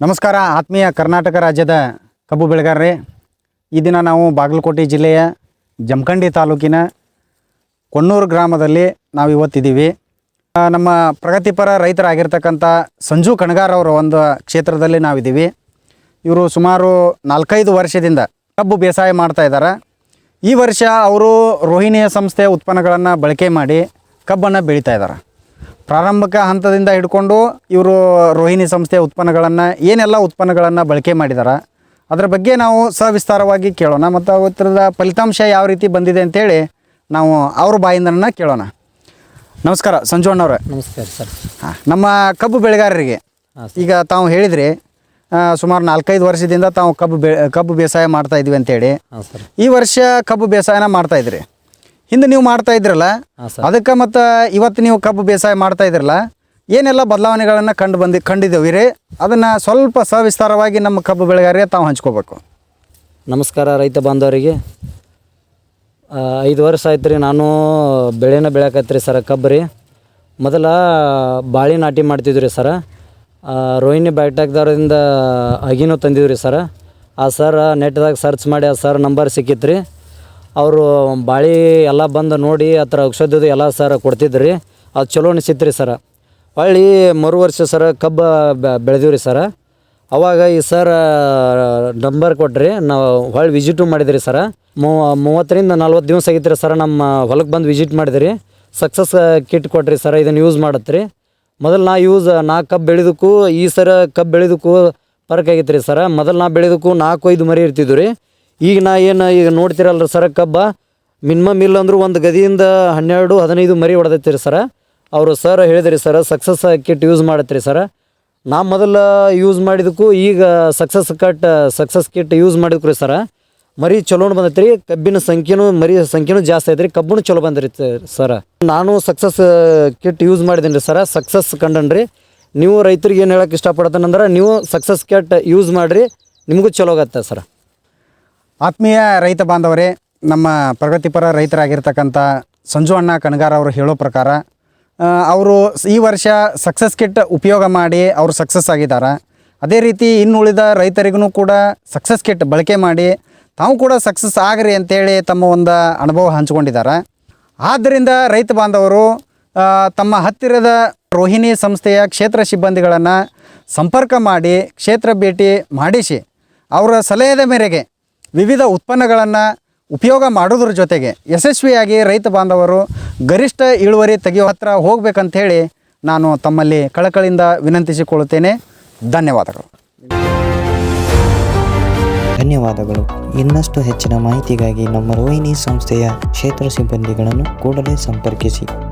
ನಮಸ್ಕಾರ, ಆತ್ಮೀಯ ಕರ್ನಾಟಕ ರಾಜ್ಯದ ಕಬ್ಬು ಬೆಳೆಗಾರರೇ. ಈ ದಿನ ನಾವು ಬಾಗಲಕೋಟೆ ಜಿಲ್ಲೆಯ ಜಮಖಂಡಿ ತಾಲೂಕಿನ ಕೊಣ್ಣೂರು ಗ್ರಾಮದಲ್ಲಿ ನಾವು ಇವತ್ತಿದ್ದೀವಿ. ನಮ್ಮ ಪ್ರಗತಿಪರ ರೈತರಾಗಿರ್ತಕ್ಕಂಥ ಸಂಜು ಕಣಗಾರ್ ಅವರ ಒಂದು ಕ್ಷೇತ್ರದಲ್ಲಿ ನಾವಿದ್ದೀವಿ. ಇವರು ಸುಮಾರು ನಾಲ್ಕೈದು ವರ್ಷದಿಂದ ಕಬ್ಬು ಬೇಸಾಯ ಮಾಡ್ತಾ ಇದ್ದಾರೆ. ಈ ವರ್ಷ ಅವರು ರೋಹಿಣಿಯ ಸಂಸ್ಥೆಯ ಉತ್ಪನ್ನಗಳನ್ನು ಬಳಕೆ ಮಾಡಿ ಕಬ್ಬನ್ನು ಬೆಳೀತಾ ಇದ್ದಾರೆ. ಪ್ರಾರಂಭಿಕ ಹಂತದಿಂದ ಹಿಡ್ಕೊಂಡು ಇವರು ರೋಹಿಣಿ ಸಂಸ್ಥೆಯ ಉತ್ಪನ್ನಗಳನ್ನು ಏನೆಲ್ಲ ಉತ್ಪನ್ನಗಳನ್ನು ಬಳಕೆ ಮಾಡಿದಾರೆ ಅದರ ಬಗ್ಗೆ ನಾವು ಸವಿಸ್ತಾರವಾಗಿ ಕೇಳೋಣ. ಮತ್ತು ಅವತ್ತರದ ಫಲಿತಾಂಶ ಯಾವ ರೀತಿ ಬಂದಿದೆ ಅಂತೇಳಿ ನಾವು ಅವ್ರ ಬಾಯಿಂದನ ಕೇಳೋಣ. ನಮಸ್ಕಾರ ಸಂಜು ಅಣ್ಣವ್ರೆ. ನಮಸ್ಕಾರ ಸರ್. ಹಾಂ ನಮ್ಮ ಕಬ್ಬು ಬೆಳೆಗಾರರಿಗೆ ಈಗ ತಾವು ಹೇಳಿದ್ರಿ ಸುಮಾರು ನಾಲ್ಕೈದು ವರ್ಷದಿಂದ ತಾವು ಕಬ್ಬು ಬೆ ಕಬ್ಬು ಬೇಸಾಯ ಮಾಡ್ತಾ ಇದ್ವಿ ಅಂತೇಳಿ. ಈ ವರ್ಷ ಕಬ್ಬು ಬೇಸಾಯನ ಮಾಡ್ತಾ ಇದ್ರಿ. ಹಿಂದೆ ನೀವು ಮಾಡ್ತಾ ಇದ್ರಲ್ಲ ಹಾಂ ಸರ್. ಅದಕ್ಕೆ ಮತ್ತು ಇವತ್ತು ನೀವು ಕಬ್ಬು ಬೇಸಾಯ ಮಾಡ್ತಾ ಇದ್ರಲ್ಲ ಏನೆಲ್ಲ ಬದಲಾವಣೆಗಳನ್ನು ಕಂಡು ಬಂದು ಕಂಡಿದ್ದೇವೆ ರೀ? ಅದನ್ನು ಸ್ವಲ್ಪ ಸವಿಸ್ತಾರವಾಗಿ ನಮ್ಮ ಕಬ್ಬು ಬೆಳೆಗಾರರಿಗೆ ತಾವು ಹಂಚ್ಕೋಬೇಕು. ನಮಸ್ಕಾರ ರೈತ ಬಾಂಧವರಿಗೆ. ಐದು ವರ್ಷ ಆಯ್ತು ರೀ ನಾನು ಬೆಳೆನ ಬೆಳೆಯಕತ್ರಿ ಸರ ಕಬ್ಬು ರೀ. ಮೊದಲ ಬಾಳಿ ನಾಟಿ ಮಾಡ್ತಿದ್ವಿ ರೀ ಸರ. ರೋಹಿಣಿ ಬ್ಯಾಟಾಕ್ದವ್ರಿಂದ ಅಗಿನೂ ತಂದಿದ್ವಿ ರೀ ಸರ. ಆ ಸರ್ ನೆಟ್ದಾಗ ಸರ್ಚ್ ಮಾಡಿ ಆ ಸರ್ ನಂಬರ್ ಸಿಕ್ಕಿತ್ತು ರೀ ಅವರು ಬಾಳಿ ಎಲ್ಲ ಬಂದು ನೋಡಿ ಆ ಥರ ಔಷಧದ್ದು ಎಲ್ಲ ಸರ್ ಕೊಡ್ತಿದ್ರು. ಅದು ಚಲೋ ಅನಿಸಿತ್ತು ರೀ ಸರ. ಹೊಳ್ಳಿ ಮರು ವರ್ಷ ಸರ ಕಬ್ಬು ಬೆಳೆದೀವಿ ರೀ ಸರ. ಅವಾಗ ಈ ಸರ್ ನಂಬರ್ ಕೊಟ್ರಿ. ನಾವು ಹೊಳ್ಳಿ ವಿಸಿಟು ಮಾಡಿದ್ರಿ ಸರ. ಮೂವ ಮೂವತ್ತರಿಂದ ನಲ್ವತ್ತು ದಿವಸ ಆಗಿತ್ತು ರೀ ಸರ್ ನಮ್ಮ ಹೊಲಕ್ಕೆ ಬಂದು ವಿಸಿಟ್ ಮಾಡಿದ್ರಿ. ಸಕ್ಸಸ್ ಕಿಟ್ ಕೊಟ್ರಿ ಸರ್, ಇದನ್ನು ಯೂಸ್ ಮಾಡತ್ರಿ. ಮೊದಲು ನಾ ಯೂಸ್ ನಾ ಕಬ್ಬು ಬೆಳೆದಕ್ಕೂ ಈ ಸರ ಕಬ್ಬು ಬೆಳೆದಕ್ಕೂ ಫರ್ಕ್ ಆಗೈತೆ ರೀ ಸರ. ಮೊದಲು ನಾ ಬೆಳೆದಕ್ಕೂ ನಾಲ್ಕು ಐದು ಮರಿ ಇರ್ತಿದ್ವು ರೀ. ಈಗ ನಾ ಏನು ಈಗ ನೋಡ್ತಿರಲ್ರಿ ಸರ ಕಬ್ಬ? ಮಿನಿಮಮ್ ಇಲ್ಲ ಅಂದ್ರೂ ಒಂದು ಗದಿಯಿಂದ ಹನ್ನೆರಡು, ಹದಿನೈದು ಮರಿ ಹೊಡೆದೈತಿ ಸರ. ಅವರು ಸರ್ ಹೇಳಿದ್ರಿ ಸರ ಸಕ್ಸಸ್ ಕಿಟ್ ಯೂಸ್ ಮಾಡತ್ರಿ ಸರ. ನಾ ಮೊದಲು ಯೂಸ್ ಮಾಡಿದಕ್ಕೂ ಈಗ success cut success kit use ಮಾಡಿದ್ಕು ರೀ ಸರ. ಮರಿ ಚಲೋ ಬಂದೈತ್ರಿ, ಕಬ್ಬಿನ ಸಂಖ್ಯೆನೂ ಮರಿ ಸಂಖ್ಯೆನೂ ಜಾಸ್ತಿ ಐತ್ರಿ, ಕಬ್ಬುನು ಚಲೋ ಬಂದ್ರಿ ಸರ. ನಾನು ಸಕ್ಸಸ್ ಕಿಟ್ ಯೂಸ್ ಮಾಡಿದ್ದೀನಿ ರೀ ಸರ ಸಕ್ಸಸ್ ಕಂಡನ್ರಿ. ನೀವು ರೈತರಿಗೆ ಏನು ಹೇಳಕ್ಕೆ ಇಷ್ಟಪಡ್ತಾನಂದ್ರೆ, ನೀವು ಸಕ್ಸಸ್ ಕಿಟ್ ಯೂಸ್ ಮಾಡಿರಿ, ನಿಮಗೂ ಚಲೋ ಆಗತ್ತೆ ಸರ. ಆತ್ಮೀಯ ರೈತ ಬಾಂಧವರೇ, ನಮ್ಮ ಪ್ರಗತಿಪರ ರೈತರಾಗಿರ್ತಕ್ಕಂಥ ಸಂಜು ಅಣ್ಣ ಕಣಗಾರ ಅವರು ಹೇಳೋ ಪ್ರಕಾರ ಅವರು ಈ ವರ್ಷ ಸಕ್ಸಸ್ ಕಿಟ್ ಉಪಯೋಗ ಮಾಡಿ ಅವರು ಸಕ್ಸಸ್ ಆಗಿದ್ದಾರೆ? ಅದೇ ರೀತಿ ಇನ್ನುಳಿದ ರೈತರಿಗೂ ಕೂಡ ಸಕ್ಸಸ್ ಕಿಟ್ ಬಳಕೆ ಮಾಡಿ ತಾವು ಕೂಡ ಸಕ್ಸಸ್ ಆಗ್ರಿ ಅಂತೇಳಿ ತಮ್ಮ ಒಂದು ಅನುಭವ ಹಂಚಿಕೊಂಡಿದ್ದಾರೆ? ಆದ್ದರಿಂದ ರೈತ ಬಾಂಧವರು ತಮ್ಮ ಹತ್ತಿರದ ರೋಹಿಣಿ ಸಂಸ್ಥೆಯ ಕ್ಷೇತ್ರ ಸಿಬ್ಬಂದಿಗಳನ್ನು ಸಂಪರ್ಕ ಮಾಡಿ, ಕ್ಷೇತ್ರ ಭೇಟಿ ಮಾಡಿಸಿ, ಅವರ ಸಲಹೆಯ ಮೇರೆಗೆ ವಿವಿಧ ಉತ್ಪನ್ನಗಳನ್ನು ಉಪಯೋಗ ಮಾಡೋದ್ರ ಜೊತೆಗೆ ಯಶಸ್ವಿಯಾಗಿ ರೈತ ಬಾಂಧವರು ಗರಿಷ್ಠ ಇಳುವರಿ ತೆಗೆಯೋ ಹತ್ರ ಹೋಗ್ಬೇಕಂಥೇಳಿ ನಾನು ತಮ್ಮಲ್ಲಿ ಕಳಕಳಿಯಿಂದ ವಿನಂತಿಸಿಕೊಳ್ಳುತ್ತೇನೆ. ಧನ್ಯವಾದಗಳು. ಧನ್ಯವಾದಗಳು. ಇನ್ನಷ್ಟು ಹೆಚ್ಚಿನ ಮಾಹಿತಿಗಾಗಿ ನಮ್ಮ ರೋಹಿಣಿ ಸಂಸ್ಥೆಯ ಕ್ಷೇತ್ರ ಸಿಬ್ಬಂದಿಗಳನ್ನು ಕೂಡಲೇ ಸಂಪರ್ಕಿಸಿ.